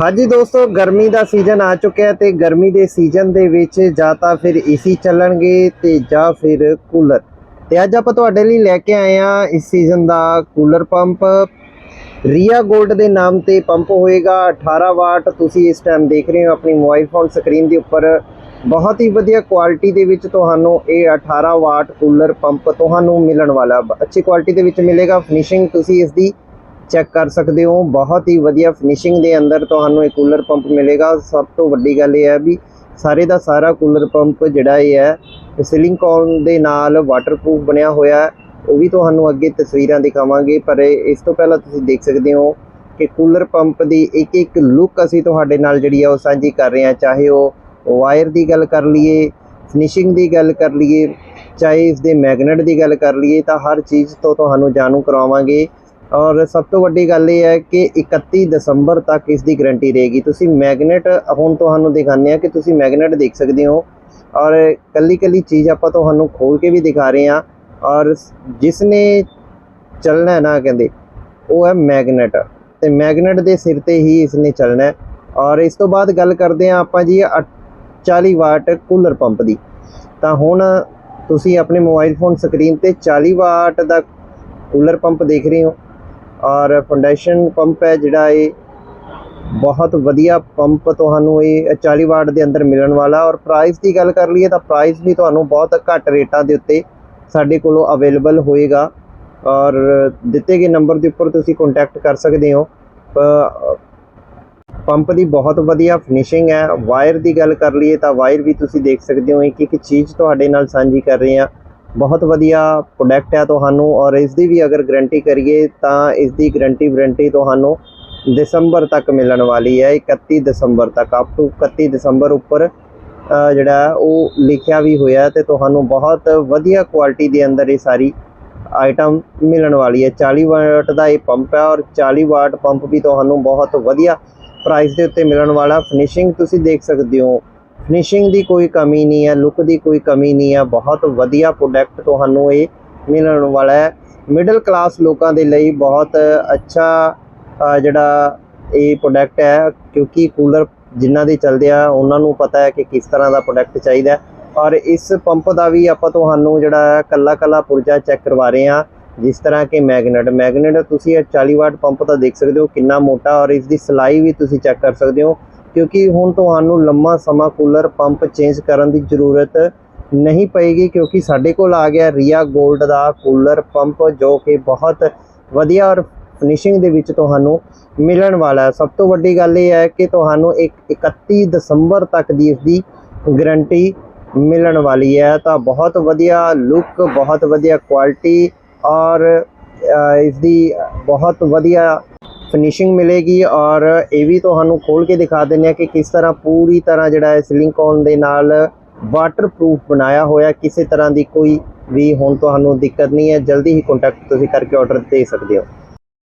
ਹਾਂਜੀ ਦੋਸਤੋ, ਗਰਮੀ ਦਾ ਸੀਜ਼ਨ ਆ ਚੁੱਕਿਆ ਹੈ ਤੇ ਗਰਮੀ ਦੇ ਸੀਜ਼ਨ ਦੇ ਵਿੱਚ ਜਾਂ ਤਾਂ ਫਿਰ ਏਸੀ ਚੱਲਣਗੇ ਤੇ ਜਾਂ ਫਿਰ ਕੂਲਰ। ਤੇ ਅੱਜ ਆਪਾਂ ਤੁਹਾਡੇ ਲਈ ਲੈ ਕੇ ਆਏ ਆ ਇਸ ਸੀਜ਼ਨ ਦਾ ਕੂਲਰ ਪੰਪ। ਰੀਆ ਗੋਲਡ ਦੇ ਨਾਮ ਤੇ ਪੰਪ ਹੋਏਗਾ 18 ਵਾਟ। ਤੁਸੀਂ ਇਸ ਟਾਈਮ ਦੇਖ ਰਹੇ ਹੋ ਆਪਣੀ ਮੋਬਾਈਲ ਫੋਨ ਸਕਰੀਨ ਦੇ ਉੱਪਰ। ਬਹੁਤ ਹੀ ਵਧੀਆ ਕੁਆਲਿਟੀ ਦੇ ਵਿੱਚ ਤੁਹਾਨੂੰ ਇਹ 18 ਵਾਟ ਕੂਲਰ ਪੰਪ ਤੁਹਾਨੂੰ ਮਿਲਣ ਵਾਲਾ। ਅੱਛੀ ਕੁਆਲਿਟੀ ਦੇ ਵਿੱਚ ਮਿਲੇਗਾ। ਫਿਨਿਸ਼ਿੰਗ ਤੁਸੀਂ ਇਸ ਦੀ ਚੈੱਕ ਕਰ ਸਕਦੇ ਹੋ। ਬਹੁਤ ਹੀ ਵਧੀਆ ਫਿਨਿਸ਼ਿੰਗ ਦੇ ਅੰਦਰ ਤੁਹਾਨੂੰ ਇਹ ਕੂਲਰ ਪੰਪ ਮਿਲੇਗਾ। ਸਭ ਤੋਂ ਵੱਡੀ ਗੱਲ ਇਹ ਹੈ ਵੀ ਸਾਰੇ ਦਾ ਸਾਰਾ ਕੂਲਰ ਪੰਪ ਜਿਹੜਾ ਇਹ ਹੈ ਸਿਲਿਕਨ ਦੇ ਨਾਲ ਵਾਟਰਪ੍ਰੂਫ ਬਣਿਆ ਹੋਇਆ ਹੈ। ਉਹ ਵੀ ਤੁਹਾਨੂੰ ਅੱਗੇ ਤਸਵੀਰਾਂ ਦਿਖਾਵਾਂਗੇ। ਪਰ ਇਹ- ਇਸ ਤੋਂ ਪਹਿਲਾਂ ਤੁਸੀਂ ਦੇਖ ਸਕਦੇ ਹੋ ਕਿ ਕੂਲਰ ਪੰਪ ਦੀ ਇੱਕ ਇੱਕ ਲੁੱਕ ਅਸੀਂ ਤੁਹਾਡੇ ਨਾਲ ਜਿਹੜੀ ਆ ਉਹ ਸਾਂਝੀ ਕਰ ਰਹੇ ਹਾਂ। ਚਾਹੇ ਉਹ ਵਾਇਰ ਦੀ ਗੱਲ ਕਰ ਲਈਏ ਫਿਨਿਸ਼ਿੰਗ ਦੀ ਗੱਲ ਕਰ ਲਈਏ, ਚਾਹੇ ਇਸ ਦੇ ਮੈਗਨੇਟ ਦੀ ਗੱਲ ਕਰ ਲਈਏ, ਤਾਂ ਹਰ ਚੀਜ਼ ਤੋਂ ਤੁਹਾਨੂੰ ਜਾਣੂ ਕਰਾਵਾਂਗੇ। ਔਰ ਸਭ ਤੋਂ ਵੱਡੀ ਗੱਲ ਇਹ ਹੈ ਕਿ 31 ਦਸੰਬਰ ਤੱਕ ਇਸ ਦੀ ਗਾਰੰਟੀ ਰਹੇਗੀ। ਤੁਸੀਂ ਮੈਗਨੇਟ, ਹੁਣ ਤੁਹਾਨੂੰ ਦਿਖਾਉਂਦੇ ਆ ਕਿ ਤੁਸੀਂ ਮੈਗਨੇਟ ਦੇਖ ਸਕਦੇ ਹੋ। ਔਰ ਕੱਲੀ ਕੱਲੀ ਚੀਜ਼ ਆਪਾਂ ਤੁਹਾਨੂੰ ਖੋਲ ਕੇ ਵੀ ਦਿਖਾ ਰਹੇ ਹਾਂ। ਔਰ ਜਿਸ ਨੇ ਚੱਲਣਾ ਨਾ ਕਹਿੰਦੇ, ਉਹ ਹੈ ਮੈਗਨੇਟ। ਤੇ ਮੈਗਨੇਟ ਦੇ ਸਿਰ ਤੇ ਹੀ ਇਸ ਨੇ ਚੱਲਣਾ ਔਰ ਇਸ ਤੋਂ ਬਾਅਦ ਗੱਲ ਕਰਦੇ ਹਾਂ ਆਪਾਂ ਜੀ ਅ- 40 ਵਾਟ ਕੂਲਰ ਪੰਪ ਦੀ। ਤਾਂ ਹੁਣ ਤੁਸੀਂ ਆਪਣੇ ਮੋਬਾਈਲ ਫੋਨ ਸਕਰੀਨ ਤੇ 40 ਵਾਟ ਦਾ ਕੂਲਰ ਪੰਪ ਦੇਖ ਰਹੇ ਹੋ। ਔਰ ਫਾਊਂਡੇਸ਼ਨ ਪੰਪ ਹੈ ਜਿਹੜਾ ਇਹ ਬਹੁਤ ਵਧੀਆ ਪੰਪ ਤੁਹਾਨੂੰ ਇਹ 40 ਵਾਟ ਦੇ ਅੰਦਰ ਮਿਲਣ ਵਾਲਾ ਔਰ ਪ੍ਰਾਈਸ ਦੀ ਗੱਲ ਕਰ ਲਈਏ ਤਾਂ ਪ੍ਰਾਈਸ ਵੀ ਤੁਹਾਨੂੰ ਬਹੁਤ ਘੱਟ ਰੇਟਾਂ ਦੇ ਉੱਤੇ ਸਾਡੇ ਕੋਲੋਂ ਅਵੇਲੇਬਲ ਹੋਏਗਾ ਔਰ ਦਿੱਤੇ ਗਏ ਨੰਬਰ ਦੇ ਉੱਪਰ ਤੁਸੀਂ ਕੰਟੈਕਟ ਕਰ ਸਕਦੇ ਹੋ। ਪੰਪ ਦੀ ਬਹੁਤ ਵਧੀਆ ਫਿਨਿਸ਼ਿੰਗ ਹੈ। ਵਾਇਰ ਦੀ ਗੱਲ ਕਰ ਲਈਏ ਤਾਂ ਵਾਇਰ ਵੀ ਤੁਸੀਂ ਦੇਖ ਸਕਦੇ ਹੋ ਇੱਕ ਇੱਕ ਚੀਜ਼ ਤੁਹਾਡੇ ਨਾਲ ਸਾਂਝੀ ਕਰ ਰਹੇ ਹਾਂ। ਬਹੁਤ ਵਧੀਆ ਪ੍ਰੋਡਕਟ ਹੈ ਤੁਹਾਨੂੰ ਔਰ ਇਸ ਦੀ ਵੀ ਅਗਰ ਗਾਰੰਟੀ ਕਰੀਏ ਤਾਂ ਇਸ ਦੀ ਗਾਰੰਟੀ ਵਾਰੰਟੀ ਤੁਹਾਨੂੰ ਦਸੰਬਰ ਤੱਕ ਮਿਲਣ ਵਾਲੀ ਹੈ 31 ਦਸੰਬਰ ਤੱਕ। ਅਪ ਟੂ 31 ਦਸੰਬਰ ਉੱਪਰ ਜਿਹੜਾ ਉਹ ਲਿਖਿਆ ਵੀ ਹੋਇਆ ਹੈ ਤੇ ਤੁਹਾਨੂੰ ਬਹੁਤ ਵਧੀਆ ਕੁਆਲਿਟੀ ਦੇ ਅੰਦਰ ਇਹ ਸਾਰੀ ਆਈਟਮ ਮਿਲਣ ਵਾਲੀ ਹੈ। 40 ਵਾਟ ਦਾ ਇਹ ਪੰਪ ਹੈ ਔਰ 40 ਵਾਟ ਪੰਪ ਵੀ ਤੁਹਾਨੂੰ ਬਹੁਤ ਵਧੀਆ ਪ੍ਰਾਈਸ ਦੇ ਉੱਤੇ ਮਿਲਣ ਵਾਲਾ। ਫਿਨਿਸ਼ਿੰਗ ਤੁਸੀਂ ਦੇਖ ਸਕਦੇ ਹੋ। ਫਿਨਿਸ਼ਿੰਗ ਦੀ ਕੋਈ ਕਮੀ ਨਹੀਂ ਹੈ ਲੁੱਕ ਦੀ ਕੋਈ ਕਮੀ ਨਹੀਂ ਹੈ। ਬਹੁਤ ਵਧੀਆ ਪ੍ਰੋਡਕਟ ਤੁਹਾਨੂੰ ਇਹ ਮਿਲਣ ਵਾਲਾ ਹੈ। ਮਿਡਲ ਕਲਾਸ ਲੋਕਾਂ ਦੇ ਲਈ ਬਹੁਤ ਅੱਛਾ ਜਿਹੜਾ ਇਹ ਪ੍ਰੋਡਕਟ ਹੈ। ਕਿਉਂਕਿ ਕੂਲਰ ਜਿਨ੍ਹਾਂ ਦੇ ਚੱਲਦੇ ਆ, ਉਹਨਾਂ ਨੂੰ ਪਤਾ ਹੈ ਕਿ ਕਿਸ ਤਰ੍ਹਾਂ ਦਾ ਪ੍ਰੋਡਕਟ ਚਾਹੀਦਾ ਔਰ ਇਸ ਪੰਪ ਦਾ ਵੀ ਆਪਾਂ ਤੁਹਾਨੂੰ ਜਿਹੜਾ ਹੈ ਕੱਲਾ ਕੱਲਾ ਪੁਰਜਾ ਚੈੱਕ ਕਰਵਾ ਰਹੇ ਹਾਂ। ਜਿਸ ਤਰ੍ਹਾਂ ਕਿ ਮੈਗਨੇਟ ਮੈਗਨੇਟ ਤੁਸੀਂ ਇਹ 40 ਵਾਟ ਪੰਪ ਤਾਂ ਦੇਖ ਸਕਦੇ ਹੋ ਕਿੰਨਾ ਮੋਟਾ ਔਰ ਇਸ ਦੀ ਸਲਾਈ ਵੀ ਤੁਸੀਂ ਚੈੱਕ ਕਰ ਸਕਦੇ ਹੋ। ਕਿਉਂਕਿ ਹੁਣ ਤੁਹਾਨੂੰ ਲੰਮਾ ਸਮਾਂ ਕੂਲਰ ਪੰਪ ਚੇਂਜ ਕਰਨ ਦੀ ਜ਼ਰੂਰਤ ਨਹੀਂ ਪਏਗੀ ਕਿਉਂਕਿ ਸਾਡੇ ਕੋਲ ਆ ਗਿਆ ਰੀਆ 골ਡ ਦਾ ਕੂਲਰ ਪੰਪ ਜੋ ਕਿ ਬਹੁਤ ਵਧੀਆ ਔਰ ਫਿਨਿਸ਼ਿੰਗ ਦੇ ਵਿੱਚ ਤੁਹਾਨੂੰ ਮਿਲਣ ਵਾਲਾ ਹੈ। ਸਭ ਤੋਂ ਵੱਡੀ ਗੱਲ ਇਹ ਹੈ ਕਿ ਤੁਹਾਨੂੰ ਇੱਕ 31 ਦਸੰਬਰ ਤੱਕ ਦੀ ਇਸ ਦੀ ਗਾਰੰਟੀ ਮਿਲਣ ਵਾਲੀ ਹੈ। ਤਾਂ ਬਹੁਤ ਵਧੀਆ ਲੁੱਕ ਬਹੁਤ ਵਧੀਆ ਕੁਆਲਿਟੀ ਔਰ ਅ, ਇਸ ਦੀ ਬਹੁਤ ਵਧੀਆ ਫਿਨਿਸ਼ਿੰਗ ਮਿਲੇਗੀ ਔਰ ਇਹ ਵੀ ਤੁਹਾਨੂੰ ਖੋਲ ਕੇ ਦਿਖਾ ਦਿੰਦੇ ਆ ਕਿ ਕਿਸ ਤਰ੍ਹਾਂ ਪੂਰੀ ਤਰ੍ਹਾਂ ਜਿਹੜਾ ਹੈ ਸਿਲਿਕਨ ਦੇ ਨਾਲ ਵਾਟਰਪ੍ਰੂਫ ਬਣਾਇਆ ਹੋਇਆ, ਕਿਸੇ ਤਰ੍ਹਾਂ ਦੀ ਕੋਈ ਵੀ ਹੁਣ ਤੁਹਾਨੂੰ ਦਿੱਕਤ ਨਹੀਂ ਹੈ, ਜਲਦੀ ਹੀ ਕੰਟੈਕਟ ਤੁਸੀਂ ਕਰਕੇ ਆਰਡਰ ਦੇ ਸਕਦੇ ਹੋ।